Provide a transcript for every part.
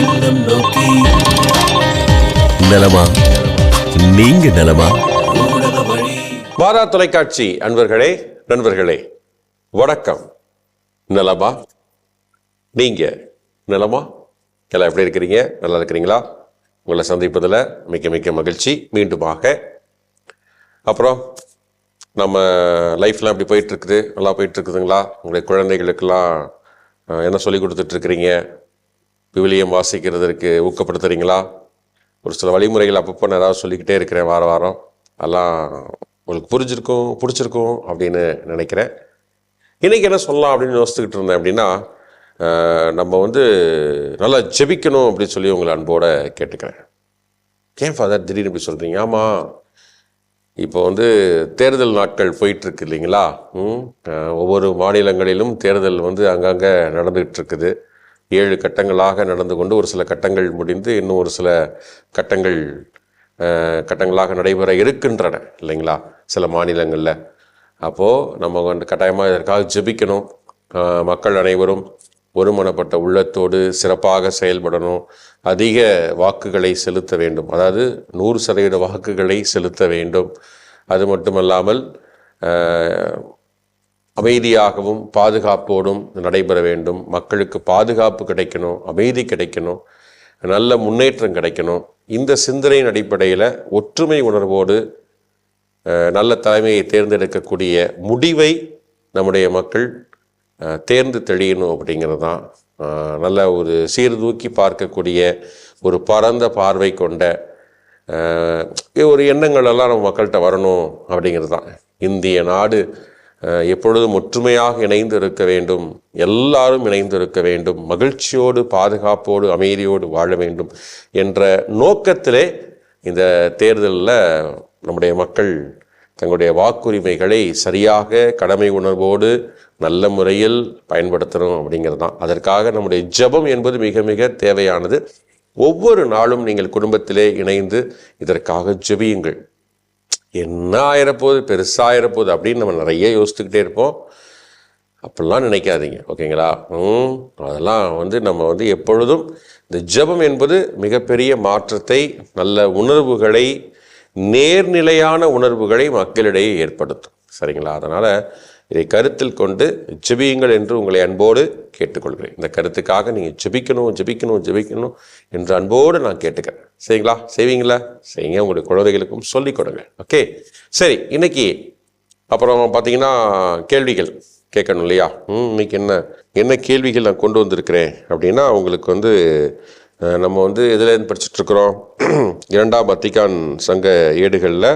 இல்லம் நோக்கி. நலமா? நீங்க நலமா? வாரா தொலைக்காட்சி அன்பர்களே நண்பர்களே வணக்கம். நலமா? நீங்க நலமா? எல்லாம் எப்படி இருக்கிறீங்க? நல்லா இருக்கிறீங்களா? உங்களை சந்திப்பதில் மிக்க மிக்க மகிழ்ச்சி. மீண்டுமாக அப்புறம் நம்ம லைஃப்லாம் எப்படி போயிட்டு இருக்குது? நல்லா போயிட்டு இருக்குதுங்களா? உங்களுடைய குழந்தைகளுக்கெல்லாம் என்ன சொல்லி கொடுத்துட்டு இருக்கிறீங்க? விவிலியம் வாசிக்கிறதுக்கு ஊக்கப்படுத்துறீங்களா? ஒரு சில வழிமுறைகள் அப்பப்போ நான் ஏதாவது சொல்லிக்கிட்டே இருக்கிறேன் வார வாரம். அதெல்லாம் உங்களுக்கு புரிஞ்சிருக்கும் பிடிச்சிருக்கும் அப்படின்னு நினைக்கிறேன். இன்றைக்கி என்ன சொல்லலாம் அப்படின்னு யோசிச்சுக்கிட்டு இருந்தேன் அப்படின்னா நம்ம வந்து நல்லா ஜெபிக்கணும் அப்படின்னு சொல்லி உங்களை அன்போட கேட்டுக்கிறேன். ஏன் ஃபாதர் திடீர்னு இப்படி சொல்கிறீங்க ஆமாம் இப்போ வந்து தேர்தல் நாட்கள் போயிட்டுருக்கு இல்லைங்களா? ஒவ்வொரு மாநிலங்களிலும் தேர்தல் வந்து அங்கங்கே நடந்துகிட்டு இருக்குது. ஏழு கட்டங்களாக நடந்து கொண்டு ஒரு சில கட்டங்கள் முடிந்து இன்னும் ஒரு சில கட்டங்கள் கட்டங்களாக நடைபெற இருக்கின்றன இல்லைங்களா? சில மாநிலங்களில். அப்போது நம்ம வந்து கட்டாயமாக இதற்காக ஜெபிக்கணும். மக்கள் அனைவரும் ஒருமனப்பட்ட உள்ளத்தோடு சிறப்பாக செயல்படணும். அதிக வாக்குகளை செலுத்த வேண்டும். அதாவது நூறு சதவீத வாக்குகளை செலுத்த வேண்டும். அது மட்டுமல்லாமல் அமைதியாகவும் பாதுகாப்போடும் நடைபெற வேண்டும். மக்களுக்கு பாதுகாப்பு கிடைக்கணும் அமைதி கிடைக்கணும் நல்ல முன்னேற்றம் கிடைக்கணும். இந்த சிந்தனையின் அடிப்படையில் ஒற்றுமை உணர்வோடு நல்ல தலைமையை தேர்ந்தெடுக்கக்கூடிய முடிவை நம்முடைய மக்கள் தேர்ந்து தெளியணும் அப்படிங்கிறது தான் நல்ல ஒரு சீர்தூக்கி பார்க்கக்கூடிய ஒரு பரந்த பார்வை கொண்ட ஒரு எண்ணங்கள் எல்லாம் நம்ம மக்கள்கிட்ட வரணும் அப்படிங்கிறது தான் இந்திய நாடு எப்பொழுதும் ஒற்றுமையாக இணைந்து இருக்க வேண்டும். எல்லாரும் இணைந்து இருக்க வேண்டும். மகிழ்ச்சியோடு பாதுகாப்போடு அமைதியோடு வாழ வேண்டும் என்ற நோக்கத்திலே இந்த தேர்தலில் நம்முடைய மக்கள் தங்களுடைய வாக்குரிமைகளை சரியாக கடமை உணர்வோடு நல்ல முறையில் பயன்படுத்தணும் அப்படிங்கிறது தான். அதற்காக நம்முடைய ஜெபம் என்பது மிக மிக தேவையானது. ஒவ்வொரு நாளும் நீங்கள் குடும்பத்திலே இணைந்து இதற்காக ஜெபியுங்கள். என்ன ஆயிரப்போகுது பெருசாயிரப்போகுது அப்படின்னு நம்ம நிறைய யோசித்துக்கிட்டே இருப்போம். அப்படிலாம் நினைக்காதீங்க ஓகேங்களா? ம் அதெல்லாம் வந்து நம்ம வந்து எப்பொழுதும் இந்த ஜெபம் என்பது மிகப்பெரிய மாற்றத்தை நல்ல உணர்வுகளை நேர்நிலையான உணர்வுகளை மக்களிடையே ஏற்படுத்தும். சரிங்களா? அதனால் இதை கருத்தில் கொண்டு ஜெபியுங்கள் என்று உங்களை அன்போடு கேட்டுக்கொள்கிறேன். இந்த கருத்துக்காக நீங்கள் ஜெபிக்கணும் ஜெபிக்கணும் ஜெபிக்கணும் என்று அன்போடு நான் கேட்டுக்கிறேன். சரிங்களா? செய்வீங்களா? செய்யுங்க. உங்களுடைய குழந்தைகளுக்கும் சொல்லிக் கொடுங்க. ஓகே? சரி இன்னைக்கு அப்புறம் பார்த்தீங்கன்னா கேள்விகள் கேட்கணும் இல்லையா? ம் இன்னைக்கு என்ன என்ன கேள்விகள் நான் கொண்டு வந்திருக்கிறேன் அப்படின்னா உங்களுக்கு வந்து நம்ம வந்து எதுலேருந்து படிச்சுட்டு இருக்கிறோம்? இரண்டாம் பத்திகான் சங்க ஏடுகளில்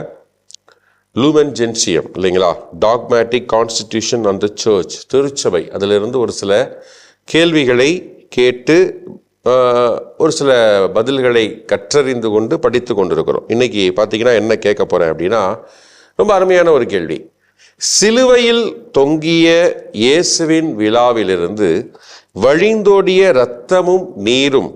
லூமன் ஜென்சியம் இல்லைங்களா? டாக்மேட்டிக் கான்ஸ்டிடியூஷன் அண்ட் சர்ச் திருச்சபை. அதிலிருந்து ஒரு சில கேள்விகளை கேட்டு ஒரு சில பதில்களை கற்றறிந்து கொண்டு படித்து கொண்டிருக்கிறோம். இன்னைக்கு பார்த்தீங்கன்னா என்ன கேட்க போகிறேன் அப்படின்னா ரொம்ப அருமையான ஒரு கேள்வி. சிலுவையில் தொங்கிய இயேசுவின் விழாவிலிருந்து வழிந்தோடிய இரத்தமும் நீரும்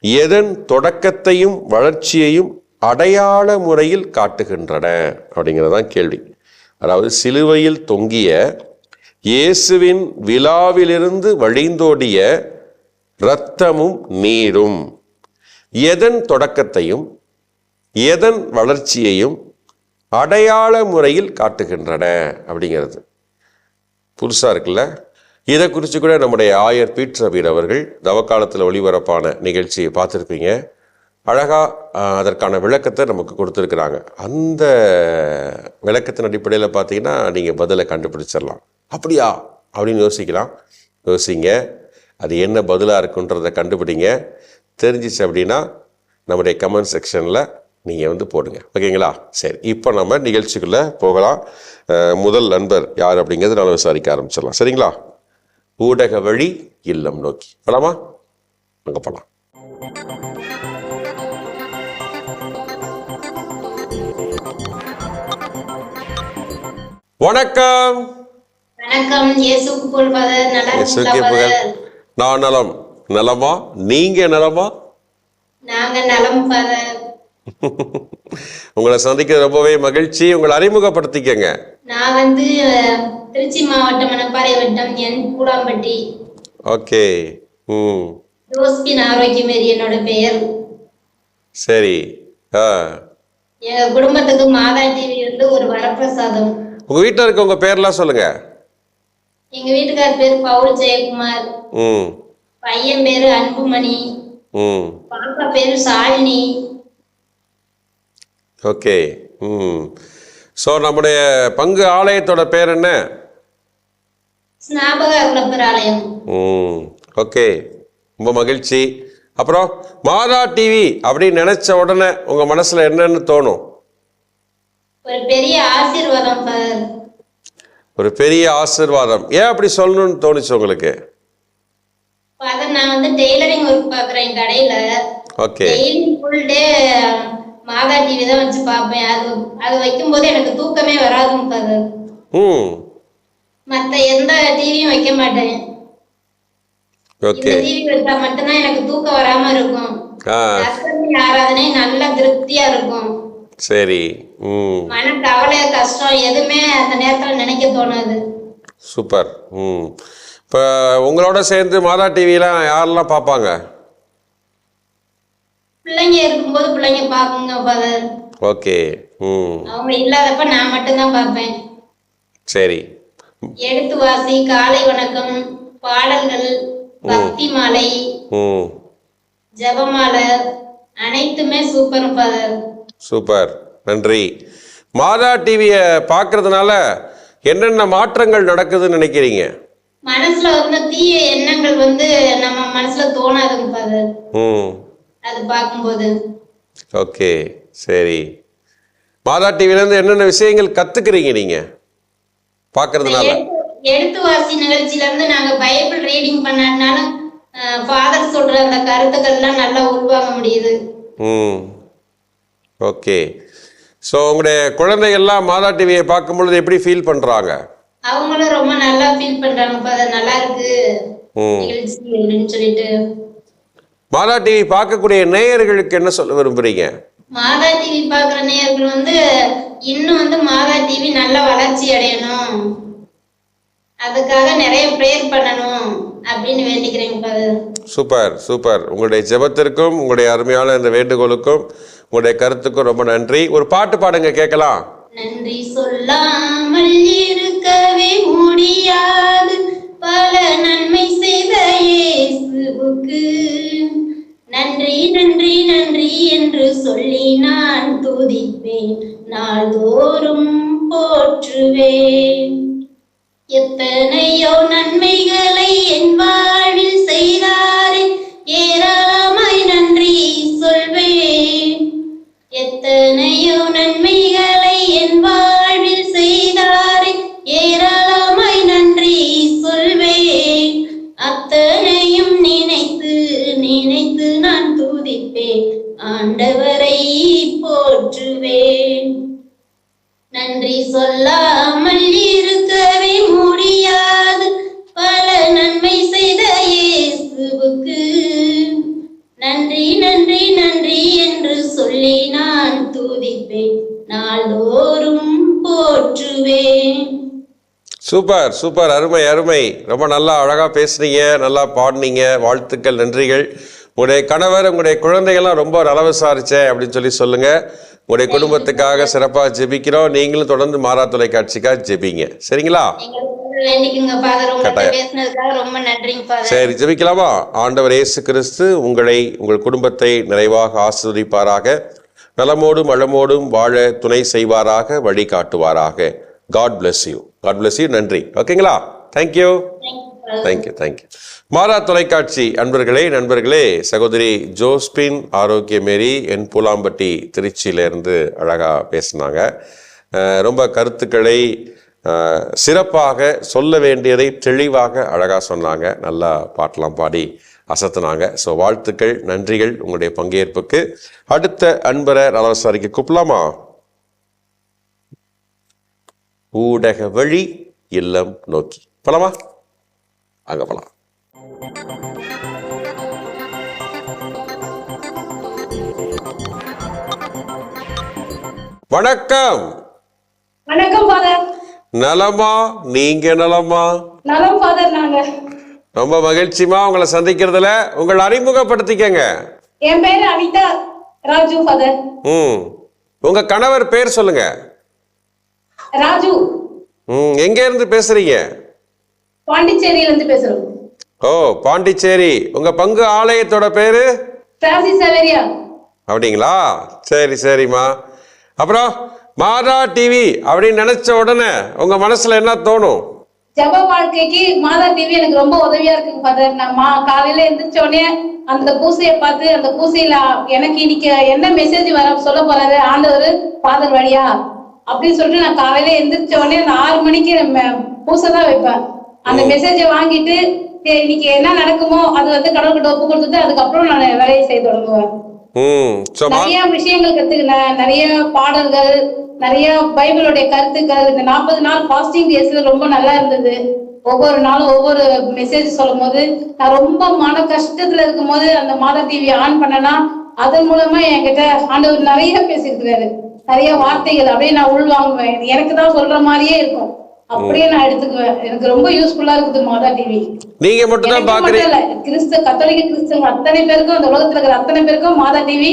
எதன் தொடக்கத்தையும் வளர்ச்சியையும் அடையாள முறையில் காட்டுகின்றன அப்படிங்கிறதான் கேள்வி. அதாவது சிலுவையில் தொங்கிய இயேசுவின் விழாவிலிருந்து வழிந்தோடிய இரத்தமும் நீரும் எதன் தொடக்கத்தையும் எதன் வளர்ச்சியையும் அடையாள முறையில் காட்டுகின்றன அப்படிங்கிறது. புதுசாக இருக்குல்ல? இதை குறித்து கூட நம்முடைய ஆயர் பீட்ரவீர் அவர்கள் தவக்காலத்தில் ஒளிபரப்பான நிகழ்ச்சியை பார்த்துருப்பீங்க. அழகாக அதற்கான விளக்கத்தை நமக்கு கொடுத்துருக்குறாங்க. அந்த விளக்கத்தின் அடிப்படையில் பார்த்தீங்கன்னா நீங்கள் பதிலை கண்டுபிடிச்சிடலாம். அப்படியா? அப்படின்னு யோசிக்கலாம். யோசிங்க. அது என்ன பதிலாக இருக்குன்றதை கண்டுபிடிங்க. தெரிஞ்சிச்சு அப்படின்னா நம்முடைய கமெண்ட் செக்ஷனில் நீங்கள் வந்து போடுங்க. ஓகேங்களா? சரி. இப்போ நம்ம நிகழ்ச்சிக்குள்ளே போகலாம். முதல் நண்பர் யார் அப்படிங்கிறது நான் விசாரிக்க ஆரம்பிச்சிடலாம். சரிங்களா? ஊடக வழி இல்லம் நோக்கி. போலாமா? அங்கே போகலாம் ஃபாதர்? நான் நலம். நலமா? நீங்க நலமா? உங்களை சந்திக்கிறது ரொம்பவே மகிழ்ச்சி. உங்களை அறிமுகப்படுத்திக்கங்க. நான் வந்து திருச்சி மாவட்டம் மணப்பாறை வட்டம் என் கூடாம்பட்டி ஓகே. ம். ரோஸ்பின் ஆரோக்கியமேரி என்னோட பெயர். சரி. ஆ. எங்க குடும்பத்துக்கு மாதா டிவி வந்து ஒரு வரப்பிரசாதம். உங்க வீட்டில் இருக்கவங்க பேர்லாம் சொல்லுங்க. எங்க வீட்டுக்கார் பேர் பவுல் ஜெயக்குமார். ம். பையன் பேரு அன்புமணி. ம். பாப்பா பேரு சாலினி. ஓகே. ம். ஸோ நம்முடைய பங்கு ஆலயத்தோட பேர் என்ன? ம். ஓகே. ரொம்ப மகிழ்ச்சி. அப்புறம் மாதா டிவி அப்படின்னு நினைச்ச உடனே உங்க மனசுல என்னன்னு தோணும்? ஒரு பெரிய ஆசீர்வாதம் ஒரு பெரிய ஆசீர்வாதம். ஏன் அப்படி சொல்லணும்னு தோணுச்சு உங்களுக்கு? ஃபாதர் நான் வந்து டெய்லரிங் ஒர்க் பாக்குறேன் கடையில. ஓகே. டெய்லி ஃபுல் டே மாதா டிவி தான் வச்சு பார்ப்பேன். அது அது வைக்கும்போது எனக்கு தூக்கமே வராதுங்க ஃபாதர் ம். மத்த எந்த டிவியும் வைக்க மாட்டேன். ஓகே. டிவி வச்சா மட்டும்தான் எனக்கு தூக்கம் வராம இருக்கும். ஆராதனை நல்ல திருப்தியா இருக்கும். சரி ம். மன கவலை கஷ்டம் எதுவுமே அந்த நேரத்துல நினைக்க தோணாது. சூப்பர் ம். இப்போ உங்களோட சேர்ந்து மாதா டிவிலாம் யாரெல்லாம் பார்ப்பாங்க? பிள்ளைங்க இருக்கும்போது பிள்ளைங்க பாக்குங்க ஃபாதர் ஓகே ம். அவங்க இல்லாதப்ப நான் மட்டும்தான் பார்ப்பேன். சரி. எடுத்து வாசி காலை வணக்கம் பாடல்கள் பக்தி மாலை ம். ஜெபமாலை அனைத்துமே சூப்பர் ஃபாதர் சூப்பர். நன்றி. மாதா டிவியை பார்க்கறதுனால என்னென்ன மாற்றங்கள் நடக்குதுன்னு நினைக்கிறீங்க? மனசுல வந்து தீய எண்ணங்கள் வந்து நம்ம மனசுல தோணாதுங்க ம். அது பார்க்கும்போது. ஓகே சரி. மாதா டிவிலேருந்து என்னென்ன விஷயங்கள் கற்றுக்குறீங்க நீங்கள் பார்க்கறதுனால எடுத்து- எடுத்து வாசி நிகழ்ச்சியில இருந்து நாங்க பைபிள் ரீடிங் பண்ணாதனால ஃபாதர் சொல்ற அந்த கருத்துக்கள்லாம் நல்லா உள்வாங்க முடியுது. ம். ஓகே ஸோ உங்களுடைய குழந்தைகள்லாம் மாதா டிவியை பார்க்கும் பொழுது எப்படி ஃபீல் பண்ணுறாங்க அவங்களும் ரொம்ப நல்லா ஃபீல் நல்லா இருக்கு. சொல்லிட்டு. மாதா டிவி பார்க்கக்கூடிய நேயர்களுக்கு என்ன சொல்ல விரும்புறீங்க? மாதா டிவி பாக்குற நேயர்கள் வந்து இன்னும் வந்து மாதா டிவி நல்ல வளர்ச்சி அடையணும். அதுக்காக நிறைய ப்ரேயர் பண்ணணும் அப்படின்னு வேண்டிக்கிறேங்க ஃபாதர் சூப்பர் சூப்பர். உங்களுடைய ஜெபத்திற்கும் உங்களுடைய அருமையான இந்த வேண்டுகோளுக்கும் உங்களுடைய கருத்துக்கும் ரொம்ப நன்றி. ஒரு பாட்டு பாடுங்க கேட்கலாம். நன்றி சொல்லாமல் இருக்கவே முடியாது. பல நன்மை செய்த இயேசுவுக்கு. நன்றி நன்றி நன்றி என்று சொல்லி நான் துதிப்பேன். நாள்தோறும் போற்றுவேன். எத்தனையோ சூப்பர் சூப்பர். அருமை அருமை. ரொம்ப நல்லா அழகாக பேசுனீங்க. நல்லா பாடினீங்க. வாழ்த்துக்கள் நன்றிகள். உங்களுடைய கணவர் உங்களுடைய குழந்தைகள்லாம் ரொம்ப நல விசாரிச்சேன் அப்படின்னு சொல்லி சொல்லுங்க. உங்களுடைய குடும்பத்துக்காக சிறப்பாக ஜெபிக்கிறோம். நீங்களும் தொடர்ந்து மாறா தொலைக்காட்சிக்காக ஜெபிங்க. சரிங்களா? சரி ஜெபிக்கலாமா? ஆண்டவர் இயேசு கிறிஸ்து உங்களை உங்கள் குடும்பத்தை நிறைவாக ஆசிர்வதிப்பாராக. நலமோடும் வளமோடும் வாழ துணை செய்வாராக வழி காட்டுவாராக God bless you God bless you நன்றி. ஓகேங்களா தேங்க்யூ தேங்க்யூ தேங்க்யூ மாறா தொலைக்காட்சி அன்பர்களே நண்பர்களே சகோதரி ஜோஸ்பின் ஆரோக்கியமேரி என் பூலாம்பட்டி திருச்சியிலேருந்து அழகாக பேசினாங்க. ரொம்ப கருத்துக்களை சிறப்பாக சொல்ல வேண்டியதை தெளிவாக அழகாக சொன்னாங்க. நல்லா பாட்டெலாம் பாடி அசத்துனாங்க. ஸோ வாழ்த்துக்கள் நன்றிகள் உங்களுடைய பங்கேற்புக்கு. அடுத்த அன்பரை நலவசாரிக்கு கூப்பிடலாமா ஊடக வழி இல்லம் நோக்கி. போலாமா? அங்க போலாம். வணக்கம். வணக்கம் நலமா? நீங்க நலமா? நலம் ஃபாதர் நாங்க. ரொம்ப மகிழ்ச்சிமா உங்களை சந்திக்கிறதுல. உங்களை அறிமுகப்படுத்திக்கங்க. என் பேரு அனிதா ராஜு ஃபாதர் ம். உங்க கணவர் பேர் சொல்லுங்க. ராஜு. ம் எங்க இருந்து பேசுறீங்க? பாண்டிச்சேரியில இருந்து பேசுறோம். ஓ பாண்டிச்சேரி. உங்க பங்கு ஆலயத்தோட பேரு? அப்படிங்களா? சரி சரிம்மா. அப்புறம் மாதா டிவி அப்படின்னு நினைச்ச உடனே உங்க மனசுல என்ன தோணும்? ஜப வாழ்க்கைக்கு மாதா டிவி எனக்கு ரொம்ப உதவியா இருக்குங்க ஃபாதர் நான் மா காலையில எந்திரிச்ச உடனே அந்த பூசையை பார்த்து அந்த பூசையில எனக்கு இன்னைக்கு என்ன மெசேஜ் வர சொல்ல போறாரு ஆண்டவர் ஃபாதர் வழியா. அப்படின்னு சொல்லிட்டு நான் காலையில எந்திரிச்ச உடனே அந்த ஆறு மணிக்கு ம- பூசை தான் வைப்பேன். அந்த மெசேஜை வாங்கிட்டு இன்னைக்கு என்ன நடக்குமோ அது வந்து கடவுள்கிட்ட ஒப்பு கொடுத்துட்டு அதுக்கப்புறம் நான் வேலையை செய்ய தொடங்குவேன். நிறைய விஷயங்கள் கத்துக்கினேன். நிறைய பாடல்கள் நிறைய பைபிளுடைய கருத்துக்கள். இந்த நாற்பது நாள் பாஸ்டிங் டேஸ்ல ரொம்ப நல்லா இருந்தது. ஒவ்வொரு நாளும் ஒவ்வொரு மெசேஜ் சொல்லும் போது நான் ரொம்ப மன கஷ்டத்துல இருக்கும் போது அந்த மாதா டிவி ஆன் பண்ணனா அதன் மூலமா என்கிட்ட ஆண்டவர் நிறைய பேசியிருக்கிறாரு. நிறைய வார்த்தைகள் அப்படியே நான் உள்வாங்குவேன். எனக்கு தான் சொல்ற மாதிரியே இருக்கும். அப்படியே நான் எடுத்துக்குவேன். எனக்கு ரொம்ப யூஸ்ஃபுல்லா இருக்குது மாதா டிவி நீங்க மட்டும் தான் பாக்குறீங்க கிறிஸ்து கத்தோலிக்க கிறிஸ்தவங்க அத்தனை பேருக்கும் இந்த உலகத்துல இருக்கிற அத்தனை பேருக்கும் மாதா டிவி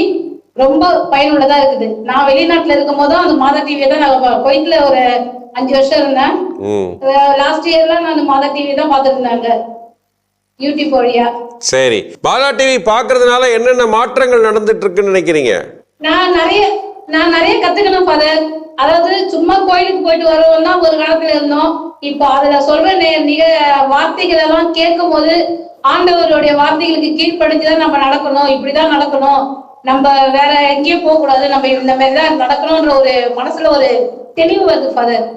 ரொம்ப பயனுள்ளதா இருக்குது. நான் வெளிநாட்டுல இருக்கும் போதும் அந்த மாதா டிவியை தான் நான் குவைத்ல ஒரு அஞ்சு வருஷம் இருந்தேன். லாஸ்ட் இயர்ல நான் மாதா டிவி தான் பார்த்துட்டு இருந்தாங்க யூடியூப் வழியா. சரி. மாதா டிவி பார்க்கறதுனால என்னென்ன மாற்றங்கள் நடந்துட்டு இருக்குன்னு நினைக்கிறீங்க? நான் நிறைய நான் நிறைய கத்துக்கணும் ஃபாதர் அதாவது சும்மா கோயிலுக்கு போயிட்டு வருவோம் தான் ஒரு காலத்துல இருந்தோம். இப்போ அதுல சொல்ற நே- நிக வார்த்தைகள் எல்லாம் கேட்கும் போது ஆண்டவருடைய வார்த்தைகளுக்கு கீழ்ப்படுத்திதான் நம்ம நடக்கணும். இப்படிதான் நடக்கணும். நம்ம வேற எங்கேயும் போக கூடாது நம்ம இந்த மாதிரி தான் நடக்கணும்ன்ற ஒரு மனசுல ஒரு தெளிவு வருது ஃபாதர்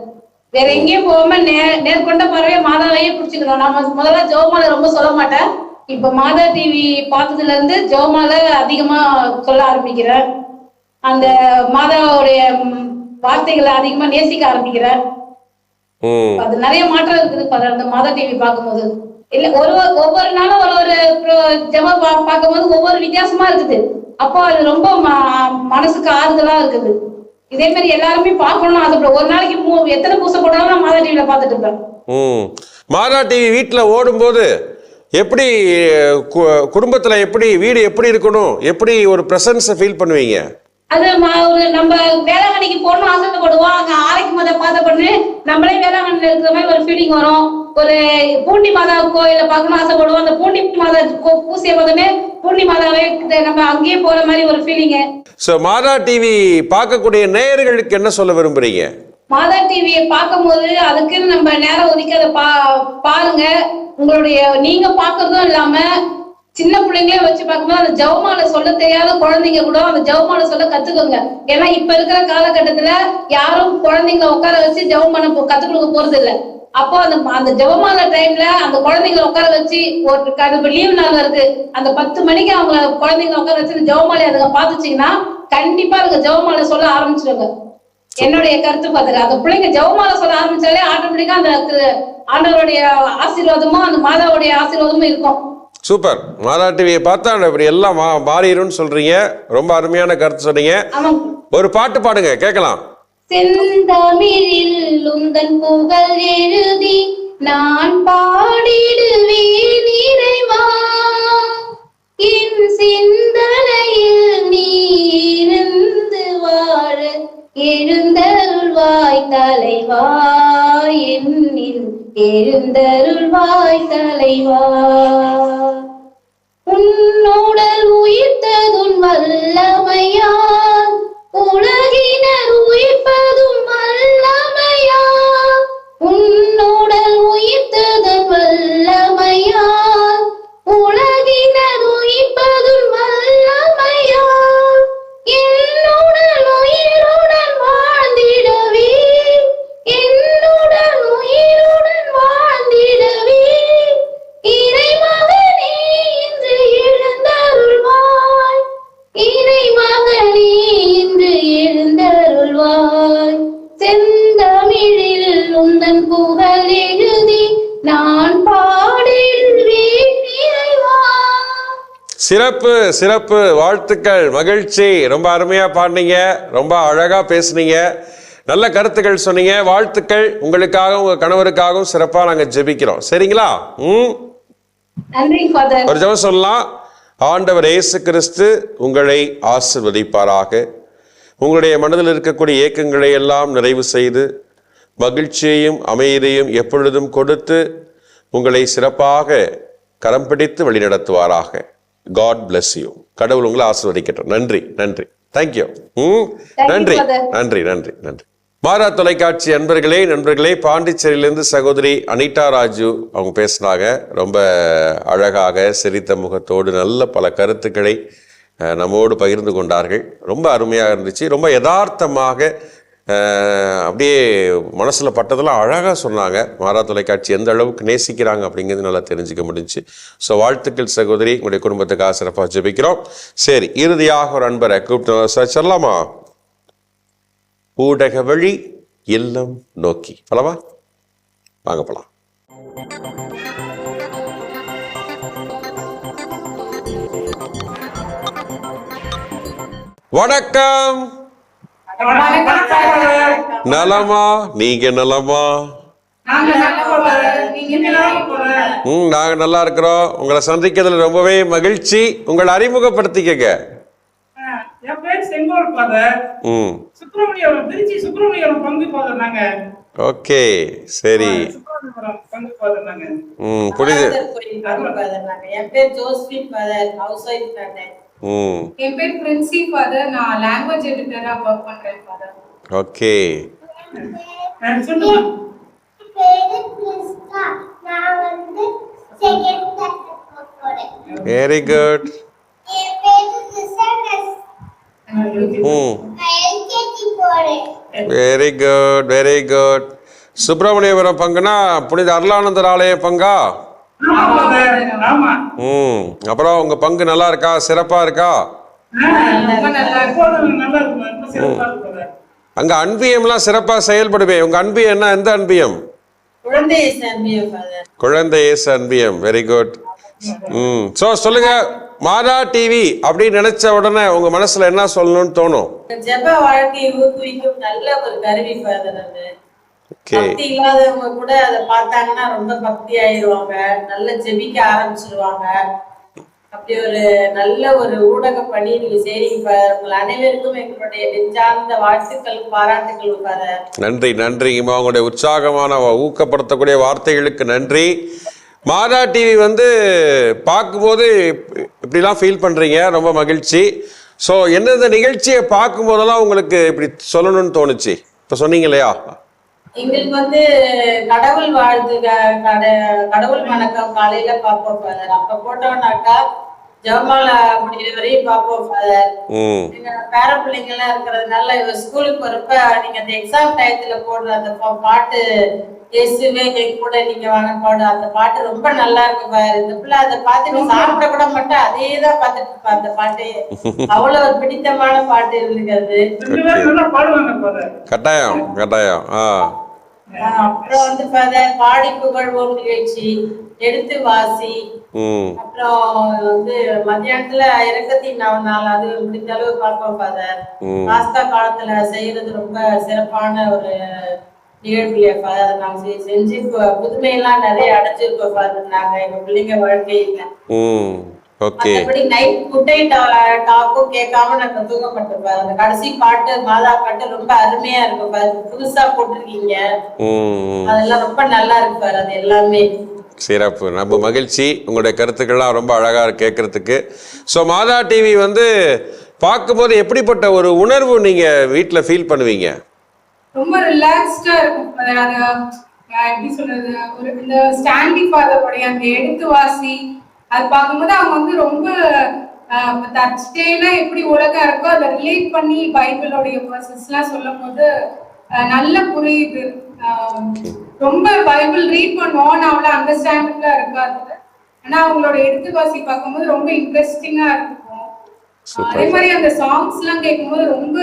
வேற எங்கேயும் போகாம நே நேர்கொண்ட பறவை மாதாவையே பிடிச்சிக்கணும். நம்ம முதல்ல ஜோமால ரொம்ப சொல்ல மாட்டேன். இப்ப மாதா டிவி பார்த்ததுல இருந்து ஜோமால அதிகமா சொல்ல ஆரம்பிக்கிறேன். அந்த மாதாவுடைய வார்த்தைகளை அதிகமா நேசிக்க ஆரம்பிக்கிறேன் ம் அது நிறைய மாற்றம் இருக்குது. அந்த மாதா டிவி பார்க்கும்போது. இல்ல ஒரு ஒவ்வொரு நாளும் ஒரு ஒரு பா- பார்க்கும்போது ஒவ்வொரு வித்தியாசமா இருக்குது. அப்போ அது ரொம்ப மனசுக்கு ஆறுதலா இருக்குது. இதே மாதிரி எல்லாருமே பார்க்கணும்னு ஆசைப்படுறேன் ஒரு நாளைக்கு மூ- எத்தனை பூசை போட்டாலும் நான் மாதா டிவியில பார்த்துட்டு இருப்பேன். மாதா டிவி வீட்டில் ஓடும்போது எப்படி குடும்பத்துல எப்படி வீடு எப்படி இருக்கணும்? எப்படி ஒரு ப்ரெசன்ஸை ஃபீல் பண்ணுவீங்க? அது ஒரு நம்ம வேளாங்கண்ணிக்கு போகணும் ஆசைப்படுவோம். அங்க ஆரைக்கு மத பார்த்த பண்ணு நம்மளே வேளாங்கண்ணில இருக்கிற மாதிரி ஒரு ஃபீலிங் வரும். ஒரு பூண்டி மாதா கோயில பார்க்கணும் ஆசைப்படுவோம். அந்த பூண்டி மாதா பூசையை பார்த்தோன்னே பூண்டி மாதாவே நம்ம அங்கேயே போற மாதிரி ஒரு ஃபீலிங்கு ஸோ மாதா டிவி பார்க்கக்கூடிய நேயர்களுக்கு என்ன சொல்ல விரும்புறீங்க? மாதா டிவியை பார்க்கும்போது அதுக்குன்னு நம்ம நேரம் ஒதுக்கி அதை பா பாருங்க. உங்களுடைய நீங்க பார்க்கறதும் இல்லாம சின்ன பிள்ளைங்களே வச்சு பார்க்கும்போது அந்த ஜவுமாலை சொல்ல தெரியாத குழந்தைங்க கூட அந்த ஜவுமாலை சொல்ல கத்துக்கோங்க. ஏன்னா இப்ப இருக்கிற காலகட்டத்துல யாரும் குழந்தைங்களை உட்கார வச்சு ஜவுமான கத்துக் கொடுக்க போறது இல்ல. அப்போ அந்த அந்த ஜெபமால டைம்ல அந்த குழந்தைங்களை உட்கார வச்சு ஒரு கடவுள் லீவ் நாள் இருக்கு. அந்த பத்து மணிக்கு அவங்க குழந்தைங்களை உட்கார வச்சு அந்த ஜெபமாலை அதுங்க பாத்துச்சீங்கன்னா கண்டிப்பா அதுங்க ஜவமாலை சொல்ல ஆரம்பிச்சிருங்க என்னுடைய கருத்து பார்த்துக்க அந்த பிள்ளைங்க ஜவமாலை சொல்ல ஆரம்பிச்சாலே ஆட்டோமேட்டிக்கா அந்த ஆண்டவருடைய ஆசீர்வாதமும் அந்த மாதாவுடைய ஆசீர்வாதமும் இருக்கும். சூப்பர். மாதா டிவியை பார்த்தா இப்படி எல்லாம் மா மாறிடும்னு சொல்றீங்க. ரொம்ப அருமையான கருத்து சொன்னீங்க. ஒரு பாட்டு பாடுங்க கேட்கலாம். செந்தமிழில் உந்தன் புகழ் எழுதி நான் பாடிடுவேன் இறைவா. என் சிந்தனையில் நீ இருந்து வாழ எழுந்தருள்வாய் தலைவா. என்னில் எழுந்தருள்வாய் தலைவா. உன்னுடல் உயிர்த்ததும் வல்லமையால் உலகினர் உயிர்ப்பதும் வல்லமையால் உன்னுடல் உயிர்த்ததும் வல்லமையால் உலகினர் சிறப்பு சிறப்பு வாழ்த்துக்கள் மகிழ்ச்சி. ரொம்ப அருமையா பாடினீங்க. ரொம்ப அழகா பேசுனீங்க. நல்ல கருத்துக்கள் சொன்னீங்க. வாழ்த்துக்கள். உங்களுக்காகவும் உங்க கணவருக்காகவும் சிறப்பா நாங்க ஜெபிக்கிறோம். சரிங்களா? ம்? ஒரு ஜெபம் சொல்லலாம். ஆண்டவர் இயேசு கிறிஸ்து உங்களை ஆசிர்வதிப்பாராக. உங்களுடைய மனதில் இருக்கக்கூடிய ஏக்கங்களை எல்லாம் நிறைவு செய்து மகிழ்ச்சியையும் அமைதியையும் எப்பொழுதும் கொடுத்து உங்களை சிறப்பாக கரம் பிடித்து வழிநடத்துவாராக. காட் bless யூ கடவுள் உங்களை ஆசிர்வதிக்கட்டும். நன்றி நன்றி. தேங்க்யூ ம் you, நன்றி. நன்றி நன்றி நன்றி. மாறா தொலைக்காட்சி அன்பர்களே நண்பர்களே பாண்டிச்சேரியிலிருந்து சகோதரி அனிதா ராஜு அவங்க பேசுனாங்க. ரொம்ப அழகாக சிரித்த முகத்தோடு நல்ல பல கருத்துக்களை நம்மோடு பகிர்ந்து கொண்டார்கள். ரொம்ப அருமையாக இருந்துச்சு. ரொம்ப யதார்த்தமாக அப்படியே மனசில் பட்டதெல்லாம் அழகாக சொன்னாங்க. மாறா தொலைக்காட்சி எந்த அளவுக்கு நேசிக்கிறாங்க அப்படிங்கிறது நல்லா தெரிஞ்சுக்க முடிஞ்சுச்சு. ஸோ வாழ்த்துக்கள் சகோதரி. உங்களுடைய குடும்பத்துக்காக சிறப்பாக ஜெபிக்கிறோம். சரி இறுதியாக ஒரு அன்பரை கூப்பிட்டு சொல்லலாமா? ஊடக வழி இல்லம் நோக்கி. பலவா வாங்க போலாம். வணக்கம். நலமா? நீங்க நலமா? ம் நாங்க நல்லா இருக்கிறோம். உங்களை சந்திக்கிறதுல ரொம்பவே மகிழ்ச்சி. உங்களை அறிமுகப்படுத்திக்கங்க. ஓகே சரி. ம் புரியுது. ம். என் பேர் பிரின்சி ஃபாதர் நான் லாங்குவேஜ் எடிட்டரா ஒர்க் பண்றேன் ஃபாதர் ஓகே. சொல்லுங்க very good very good very good Subramaniapuram பங்குனா புனித அருளானந்தர் ஆலய பங்கா? ம். அப்புறம் உங்க பங்கு நல்லா இருக்கா? சிறப்பா இருக்கா. அங்க அன்பியம்லாம் சிறப்பா செயல்படுவே உங்க அன்பியம் என்ன? எந்த அன்பியம்? குழந்தை இயேசு அன்பியம் வெரி குட் ம். ஸோ சொல்லுங்க. மாதா டிவி அப்படின்னு நினைச்ச உடனே உங்க மனசுல என்ன சொல்லணும்னு தோணும்? ஜெப வாழ்க்கையை ஊக்குவிக்கும் நல்ல ஒரு கருவி பக்தி இல்லாதவங்க கூட அதை பார்த்தாங்கன்னா ரொம்ப பக்தி ஆயிடுவாங்க. நல்ல ஜெபிக்க ஆரம்பிச்சிருவாங்க. அப்படி ஒரு நல்ல ஒரு ஊடக பணி நீங்க செய்றீங்க உங்கள் அனைவருக்கும் எங்களுடைய நெஞ்சார்ந்த வாழ்த்துக்கள் பாராட்டுக்கள் ஃபாதர் நன்றி நன்றிங்கம்மா உங்களுடைய உற்சாகமான ஊக்கப்படுத்தக்கூடிய வார்த்தைகளுக்கு நன்றி. மாதா டிவி வந்து பார்க்கும்போது இப்ப- இப்படிலாம் ஃபீல் பண்ணுறீங்க ரொம்ப மகிழ்ச்சி. ஸோ எந்தெந்த நிகழ்ச்சியை பார்க்கும்போதெல்லாம் உங்களுக்கு இப்படி சொல்லணும்னு தோணுச்சு? இப்போ சொன்னீங்க இல்லையா எங்களுக்கு வந்து கடவுள் வாழ்த்து கடவுள் வணக்கம் காலையில பார்ப்போம் அப்ப போட்டோம்னாக்கா ஜெபமாலா முடிகிற வரையும் பார்ப்போம் ஃபாதர் பேர பிள்ளைங்க எல்லாம் இருக்கிறதுனால இவ ஸ்கூலுக்கு வரப்ப நீங்க அந்த எக்ஸாம் டயத்துல போடுற அந்த பாட்டு இயேசுவே என் கூட நீங்க வாங்க பாடு. அந்த பாட்டு ரொம்ப நல்லா இருக்கு பாரு இந்த பிள்ளை அதை பார்த்துட்டு சாப்பிட கூட மாட்டேன் அதே தான் பார்த்துட்டு இருப்பா அந்த பாட்டு. அவ்வளவு பிடித்தமான பாட்டு இருந்துக்கு அது. கட்டாயம் கட்டாயம். ஆ. ஆஹ் அப்புறம் வந்து பாடி புகழ்வோம் நிகழ்ச்சி எடுத்து வாசி. அப்புறம் வந்து மத்தியானத்துல இறக்கத்தின் நாள் அது முடிந்த அளவு பார்ப்போம் ஃபாதர். ம். பாஸ்கா காலத்துல செய்யறது ரொம்ப சிறப்பான ஒரு நிகழ்வு இல்லையா ஃபாதர்? நாங்க செஞ்சு புதுமையெல்லாம் நிறைய அடைஞ்சிருக்கோம் ஃபாதர். நாங்க எங்க பிள்ளைங்க வாழ்க்கையில. ஓகே. நைட் குட் நைட் டாக்கும் கேட்காம நாங்க தூங்க ஃபாதர் அந்த கடைசி பாட்டு மாதா பாட்டு ரொம்ப அருமையா இருக்கும் ஃபாதர் புதுசா போட்டிருக்கீங்க. அதெல்லாம் ரொம்ப நல்லா இருக்கு ஃபாதர் அது எல்லாமே. சிறப்பு. நம்ம மகிழ்ச்சி. உங்களுடைய கருத்துக்கள்லாம் ரொம்ப அழகாக கேட்கறதுக்கு. ஸோ மாதா டிவி வந்து பார்க்கும்போது எப்படிப்பட்ட ஒரு உணர்வு நீங்கள் வீட்டில் ஃபீல் பண்ணுவீங்க? ரொம்ப ரிலாக்ஸ்டா இருக்கும் ஃபாதர் எப்படி சொல்றது? ஒரு இந்த ஸ்டாண்டி ஃபாதருடைய அந்த எடுத்து வாசி அது பார்க்கும்போது அவங்க வந்து ரொம்ப தற்செயலா எப்படி உலகம் இருக்கோ அதை ரிலேட் பண்ணி பைபிளோடைய பர்சஸ் எல்லாம் சொல்லும் போது நல்ல புரியுது. ரொம்ப பைபிள் ரீட் பண்ணுவோம் நான் அவ்வளவு அண்டர்ஸ்டாண்டபிளா இருக்காது. ஆனா அவங்களோட எடுத்து வாசி பார்க்கும்போது ரொம்ப இன்ட்ரெஸ்டிங்கா இருக்கும். அதே மாதிரி அந்த சாங்ஸ் எல்லாம் கேட்கும்போது ரொம்ப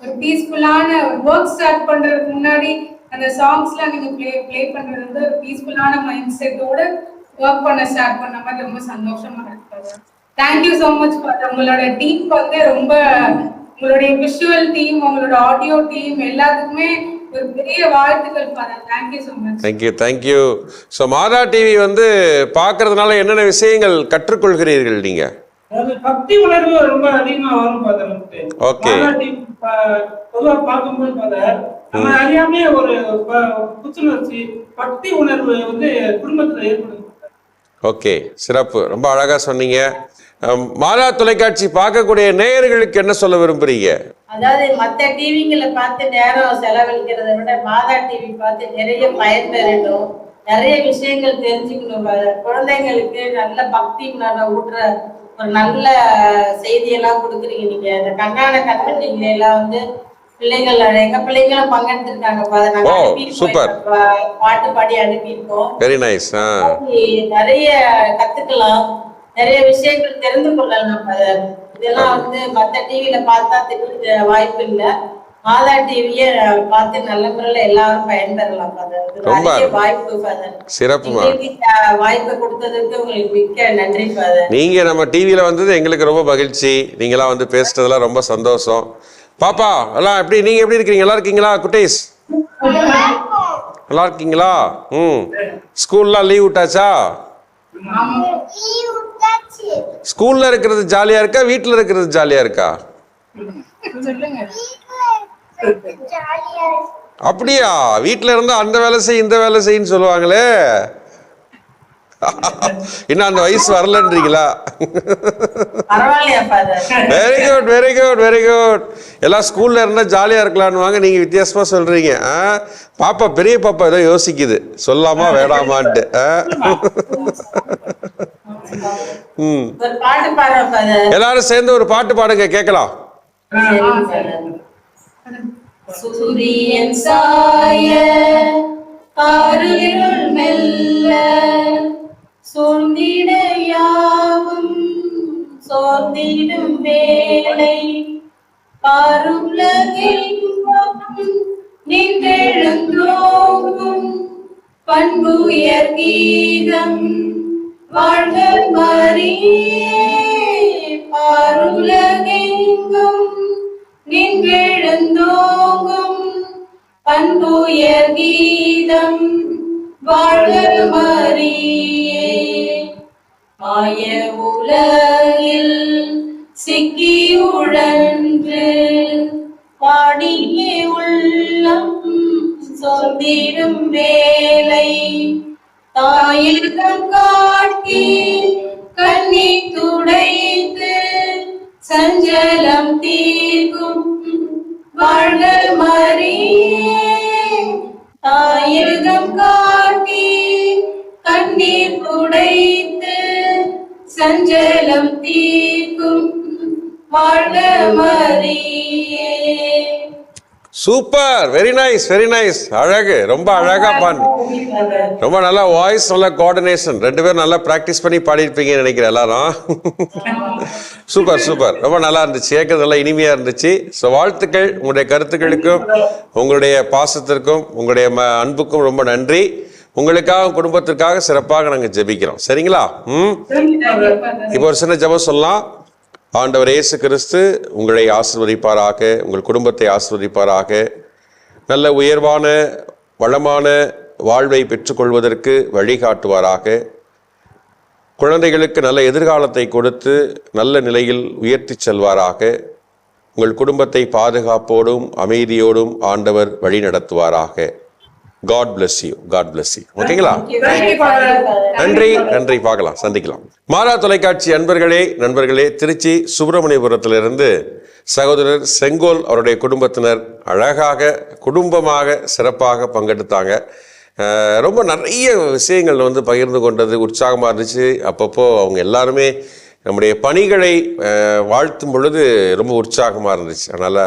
ஒரு பீஸ்ஃபுல்லான ஒரு ஒர்க் ஸ்டார்ட் பண்றதுக்கு முன்னாடி அந்த சாங்ஸ் எல்லாம் நீங்க ப்ளே ப்ளே பண்றது வந்து ஒரு பீஸ்ஃபுல்லான மைண்ட் செட்டோட ஒர்க் பண்ண ஸ்டார்ட் பண்ண மாதிரி ரொம்ப சந்தோஷமா இருக்கு. தேங்க்யூ ஸோ மச் உங்களோட டீம் வந்து ரொம்ப உங்களுடைய விஷுவல் டீம் உங்களோட ஆடியோ டீம் எல்லாத்துக்குமே ஒரு பெரிய வாழ்த்துக்கள் father thank you thank you thank you so Madha TV வந்து பார்க்கறதுனால என்னென்ன விஷயங்கள் கற்றுக்கொள்கிறீர்கள் அதாவது பக்தி உணர்வு ரொம்ப அதிகமா வரும் ஃபாதர் நமக்கு Okay. மாநாட்டி, ப- பொதுவா பார்க்கும்போது ஃபாதர் நம்ம அறியாமே ஒரு புத்துணர்ச்சி பக்தி உணர்வு வந்து குடும்பத்துல ஏற்படுது. ஓகே சிறப்பு. ரொம்ப அழகாக சொன்னீங்க. மாலா மாதா தொலைக்காட்சி பார்க்கக்கூடிய நேயர்களுக்கு என்ன சொல்ல விரும்புறீங்க? அதாவது மத்த டிவிங்களை பார்த்து நேரம் செலவழிக்கிறத விட மாதா டிவி பார்த்து நிறைய பயன் பெறணும் நிறைய விஷயங்கள் தெரிஞ்சுக்கணும். குழந்தைங்களுக்கு நல்ல பக்தி உணர்வை ஊட்டுற ஒரு நல்ல செய்தியெல்லாம் கொடுக்குறீங்க நீங்க. இந்த கண்ணான கண்மணி எல்லாம் வந்து பிள்ளைகள் எங்க பிள்ளைங்களும் பங்கெடுத்திருக்காங்க ஓ, பா- பாட்டு பாடி அனுப்பியிருக்கோம். வெரி நைஸ் நிறைய கத்துக்கலாம். நிறைய விஷயங்கள் தெரிந்து கொள்ளலாம் ஃபாதர் இதெல்லாம் வந்து மத்த டிவில பார்த்தா தெரிஞ்ச வாய்ப்பு இல்ல. மாதா டிவிய பார்த்து நல்ல முறையில எல்லாரும் பயன்பெறலாம் ஃபாதர் வாய்ப்பு ஃபாதர் சிறப்புமா வாய்ப்பு கொடுத்ததுக்கு உங்களுக்கு மிக்க நன்றி ஃபாதர் நீங்க நம்ம டிவியில வந்தது எங்களுக்கு ரொம்ப மகிழ்ச்சி. நீங்களாம் வந்து பேசுனதெல்லாம் ரொம்ப சந்தோஷம். பாப்பா எல்லாம் எப்படி நீங்க எப்படி இருக்கீங்க நல்லா இருக்கீங்களா குட்டீஸ்? நல்லா இருக்கீங்களா? ம். ஸ்கூல்லாம் லீவ் விட்டாச்சா? ஸ்கூல்ல இருக்கிறது ஜாலியா இருக்கா? வீட்டில் இருக்கிறது ஜாலியா இருக்கா? அப்படியா? வீட்டில் இருந்தா அந்த வேலை செய் இந்த வேலை செய்ன்னு சொல்லுவாங்களே. இன்னும் அந்த வயசு வரலன்றீங்களா? Very good very good very good எல்லாம் ஸ்கூல்ல இருந்தா ஜாலியா இருக்கலாம்னு வாங்க நீங்க வித்தியாசமா சொல்றீங்க. ஆ? பாப்பா பெரிய பாப்பா ஏதோ யோசிக்குது. சொல்லாமா வேணாமான்ட்டு. ஆ? ம். எல்லாரும் சேர்ந்து ஒரு பாட்டு பாடுங்க கேட்கலாம். சூரியன் சாய காரிருள் மெல்ல சூழ்ந்திட யாவும் சோர்ந்திடும் வேளை. பாருலகெங்கும் நின்றெழுந்தோங்கும் பண்புயர் கீதம் வாழ்க மரியே பாருலகெங்கும் நின்றெழுந்தோங்கும் பண்புயர் கீதம் வாழ்க மரியே மாய உலகில் சிக்கியுழன்று பாடியே உள்ளம் சொந்திடும் வேலை. தாயிடம் காட்டி கண்ணி துடைத்து சஞ்சலம் தீர்க்கும் வாழ்க மரியே தாயிடம் காட்டி கண்ணீர் துடைத்து சஞ்சலம் தீர்க்கும் வாழ்க மரியே. Super very nice very nice அழகு ரொம்ப அழகா பாடு ரொம்ப நல்லா வாய்ஸ் நல்ல கோஆர்டினேஷன் ரெண்டு பேரும் நல்லா ப்ராக்டிஸ் பண்ணி பாடியிருப்பீங்கன்னு நினைக்கிறேன் எல்லாரும். சூப்பர் சூப்பர் ரொம்ப நல்லா இருந்துச்சு. கேட்கறது நல்லா இனிமையா இருந்துச்சு. ஸோ வாழ்த்துக்கள். உங்களுடைய கருத்துக்களுக்கும் உங்களுடைய பாசத்திற்கும் உங்களுடைய அன்புக்கும் ரொம்ப நன்றி. உங்களுக்காக குடும்பத்திற்காக சிறப்பாக நாங்கள் ஜெபிக்கிறோம். சரிங்களா? ம்? இப்போ ஒரு சின்ன ஜெபம் சொல்லலாம். ஆண்டவர் இயேசு கிறிஸ்து உங்களை ஆசிர்வதிப்பாராக உங்கள் குடும்பத்தை ஆசிர்வதிப்பாராக. நல்ல உயர்வான வளமான வாழ்வை பெற்றுக்கொள்வதற்கு வழிகாட்டுவாராக. குழந்தைகளுக்கு நல்ல எதிர்காலத்தை கொடுத்து நல்ல நிலையில் உயர்த்தி செல்வாராக. உங்கள் குடும்பத்தை பாதுகாப்போடும் அமைதியோடும் ஆண்டவர் வழி நடத்துவாராக God bless you God bless you ஓகேங்களா? நன்றி நன்றி. பார்க்கலாம். சந்திக்கலாம். மாறா தொலைக்காட்சி அன்பர்களே நண்பர்களே திருச்சி சுப்பிரமணியபுரத்திலிருந்து சகோதரர் செங்கோல் அவருடைய குடும்பத்தினர் அழகாக குடும்பமாக சிறப்பாக பங்கெடுத்தாங்க. ரொம்ப நிறைய விஷயங்கள் வந்து பகிர்ந்து கொண்டது உற்சாகமாக இருந்துச்சு. அப்பப்போ அவங்க எல்லாருமே நம்முடைய பணிகளை வாழ்த்தும் பொழுது ரொம்ப உற்சாகமாக இருந்துச்சு. அதனால்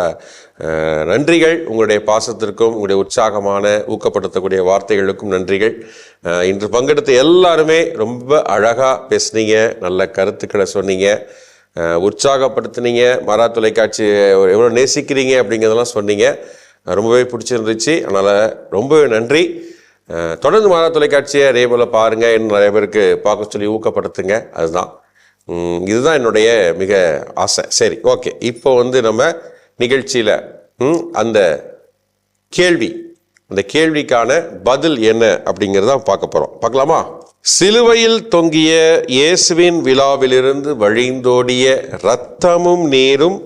நன்றிகள் உங்களுடைய பாசத்திற்கும் உங்களுடைய உற்சாகமான ஊக்கப்படுத்தக்கூடிய வார்த்தைகளுக்கும் நன்றிகள். இன்று பங்கெடுத்த எல்லாருமே ரொம்ப அழகாக பேசுனீங்க நல்ல கருத்துக்களை சொன்னீங்க உற்சாகப்படுத்துனீங்க மரா தொலைக்காட்சி எவ்வளோ நேசிக்கிறீங்க அப்படிங்கிறதெல்லாம் சொன்னீங்க. ரொம்பவே பிடிச்சிருந்துச்சு. அதனால் ரொம்பவே நன்றி. தொடர்ந்து மாதா தொலைக்காட்சியை அதே போல் பாருங்கள் இன்னும் நிறைய பேருக்கு பார்க்க சொல்லி ஊக்கப்படுத்துங்க. அதுதான். இதுதான் என்னுடைய மிக ஆசை. சரி ஓகே. இப்போ வந்து நம்ம நிகழ்ச்சியில் அந்த கேள்வி அந்த கேள்விக்கான பதில் என்ன அப்படிங்கிறத பார்க்க போகிறோம் பார்க்கலாமா? சிலுவையில் தொங்கிய இயேசுவின் விழாவிலிருந்து வழிந்தோடிய இரத்தமும் நீரும்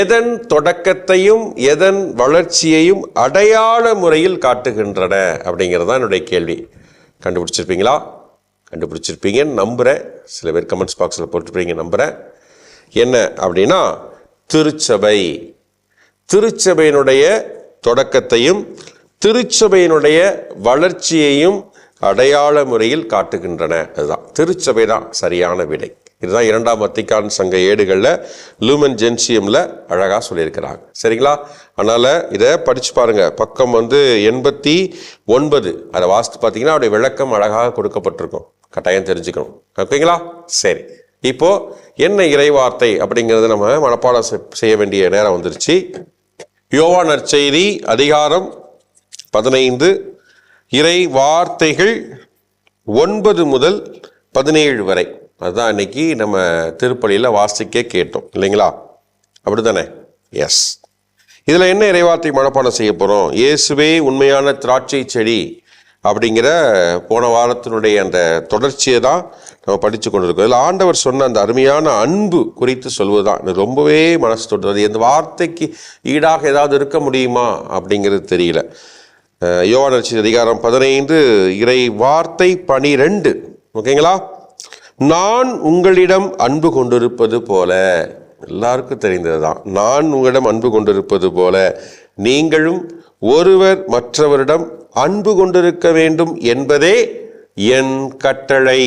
எதன் தொடக்கத்தையும் எதன் வளர்ச்சியையும் அடையாள முறையில் காட்டுகின்றன அப்படிங்கிறது தான் என்னுடைய கேள்வி. கண்டுபிடிச்சிருப்பீங்களா? கண்டுபிடிச்சிருப்பீங்கன்னு நம்புகிறேன் சில பேர் கமெண்ட்ஸ் பாக்ஸில் போட்டுருப்பீங்க நம்புகிறேன் என்ன அப்படின்னா திருச்சபை. திருச்சபையினுடைய தொடக்கத்தையும் திருச்சபையினுடைய வளர்ச்சியையும் அடையாள முறையில் காட்டுகின்றன. அதுதான். திருச்சபை தான் சரியான விடை. இதுதான் இரண்டாம் வத்திக்கான் சங்க ஏடுகளில் லூமன் ஜென்சியமில் அழகாக சொல்லியிருக்கிறாங்க. சரிங்களா? அதனால் இதை படித்து பாருங்கள் பக்கம் வந்து எண்பத்தி ஒன்பது. அதை வாஸ்து பார்த்தீங்கன்னா அவருடைய விளக்கம் அழகாக கொடுக்கப்பட்டிருக்கும். கட்டாயம் தெரிஞ்சுக்கணும். ஓகேங்களா? சரி. இப்போது என்ன இறைவார்த்தை அப்படிங்கிறத நம்ம மனப்பாடம் செ- செய்ய வேண்டிய நேரம் வந்துருச்சு. யோவா நற்செய்தி அதிகாரம் பதினைந்து. இறை வார்த்தைகள் ஒன்பது முதல் பதினேழு வரை. அதுதான் இன்னைக்கு நம்ம திருப்பலியில் வாசிக்க கேட்டோம். இல்லைங்களா? அப்படி தானே எஸ் இதில் என்ன இறைவார்த்தை மனப்பாடம் செய்ய போகிறோம் இயேசுவே உண்மையான திராட்சை செடி. அப்படிங்கிற போன வாரத்தினுடைய அந்த தொடர்ச்சியை தான் நம்ம படித்து கொண்டிருக்கோம். இதில் ஆண்டவர் சொன்ன அந்த அருமையான அன்பு குறித்து சொல்வது தான் இது ரொம்பவே மனசு தொட்டது இந்த வார்த்தைக்கு ஈடாக ஏதாவது இருக்க முடியுமா அப்படிங்கிறது தெரியல. அஹ் யோவான் அதிகாரம் பதினைந்து இறை வார்த்தை பனிரெண்டு. ஓகேங்களா? நான் உங்களிடம் அன்பு கொண்டிருப்பது போல. எல்லாருக்கும் தெரிந்ததுதான் நான் உங்களிடம் அன்பு கொண்டிருப்பது போல. நீங்களும் ஒருவர் மற்றவரிடம் அன்பு கொண்டிருக்க வேண்டும் என்பதே என் கட்டளை.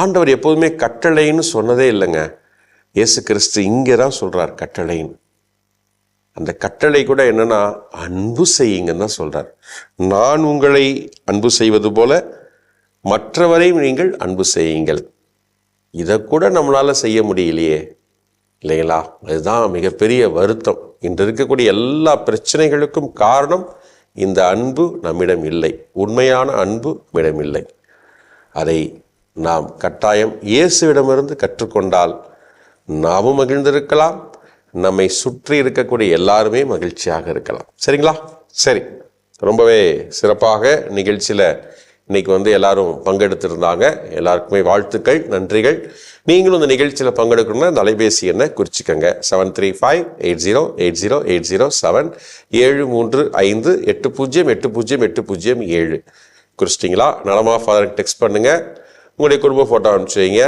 ஆண்டவர் எப்போதுமே கட்டளைன்னு சொன்னதே இல்லைங்க. இயேசு கிறிஸ்து இங்கே தான் சொல்கிறார் கட்டளைன்னு. அந்த கட்டளை கூட என்னன்னா அன்பு செய்யுங்கன்னு தான் சொல்கிறார் நான் உங்களை அன்பு செய்வது போல மற்றவரையும் நீங்கள் அன்பு செய்யுங்கள். இதை கூட நம்மளால் செய்ய முடியலையே. இல்லைங்களா? அதுதான் மிகப்பெரிய வருத்தம். இன்று இருக்கக்கூடிய எல்லா பிரச்சனைகளுக்கும் காரணம் இந்த அன்பு நம்மிடம் இல்லை. உண்மையான அன்பு நம்மிடம் இல்லை. அதை நாம் கட்டாயம் இயேசுவிடமிருந்து கற்றுக்கொண்டால் நாமும் மகிழ்ந்திருக்கலாம். நம்மை சுற்றி இருக்கக்கூடிய எல்லாருமே மகிழ்ச்சியாக இருக்கலாம். சரிங்களா? சரி. ரொம்பவே சிறப்பாக நிகழ்ச்சியில் இன்னைக்கு வந்து எல்லாரும் பங்கெடுத்திருந்தாங்க. எல்லாருக்குமே வாழ்த்துக்கள் நன்றிகள். நீங்களும் இந்த நிகழ்ச்சியில் பங்கெடுக்கணும்னா இந்த அலைபேசி எண்ணை குறிச்சிக்கங்க. Seven three five eight zero eight zero eight zero seven ஏழு மூன்று ஐந்து எட்டு பூஜ்ஜியம் எட்டு பூஜ்ஜியம் எட்டு பூஜ்ஜியம் ஏழு. குறிச்சிட்டிங்களா? நலமா ஃபாதருக்கு டெக்ஸ்ட் பண்ணுங்கள் உங்களுடைய குடும்ப ஃபோட்டோ அனுப்பிச்சு வைங்க.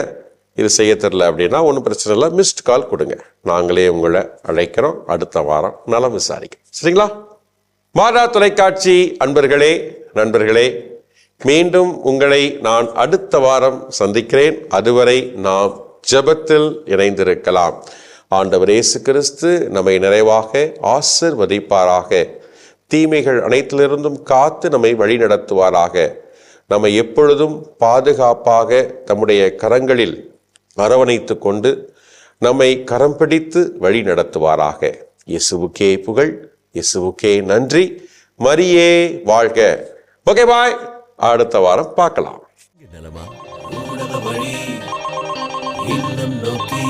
இது செய்ய தெரில அப்படின்னா ஒன்றும் பிரச்சனை இல்லை. மிஸ்ட் கால் கொடுங்க. நாங்களே உங்களை அழைக்கிறோம். அடுத்த வாரம் நலம் விசாரிக்க சரிங்களா? மாதா தொலைக்காட்சி அன்பர்களே நண்பர்களே மீண்டும் உங்களை நான் அடுத்த வாரம் சந்திக்கிறேன். அதுவரை நாம் ஜெபத்தில் இணைந்திருக்கலாம். ஆண்டவர் இயேசு கிறிஸ்து நம்மை நிறைவாக ஆசிர்வதிப்பாராக. தீமைகள் அனைத்திலிருந்தும் காத்து நம்மை வழிநடத்துவாராக. நம்மை எப்பொழுதும் பாதுகாப்பாக தம்முடைய கரங்களில் அரவணைத்து கொண்டு நம்மை கரம் பிடித்து வழி நடத்துவாராக இயேசுவுக்கே புகழ் இயேசுவுக்கே நன்றி. மரியே வாழ்க. Okay bye. அடுத்த வாரம் பார்க்கலாம். ஊடக வழி இல்லம் நோக்கி.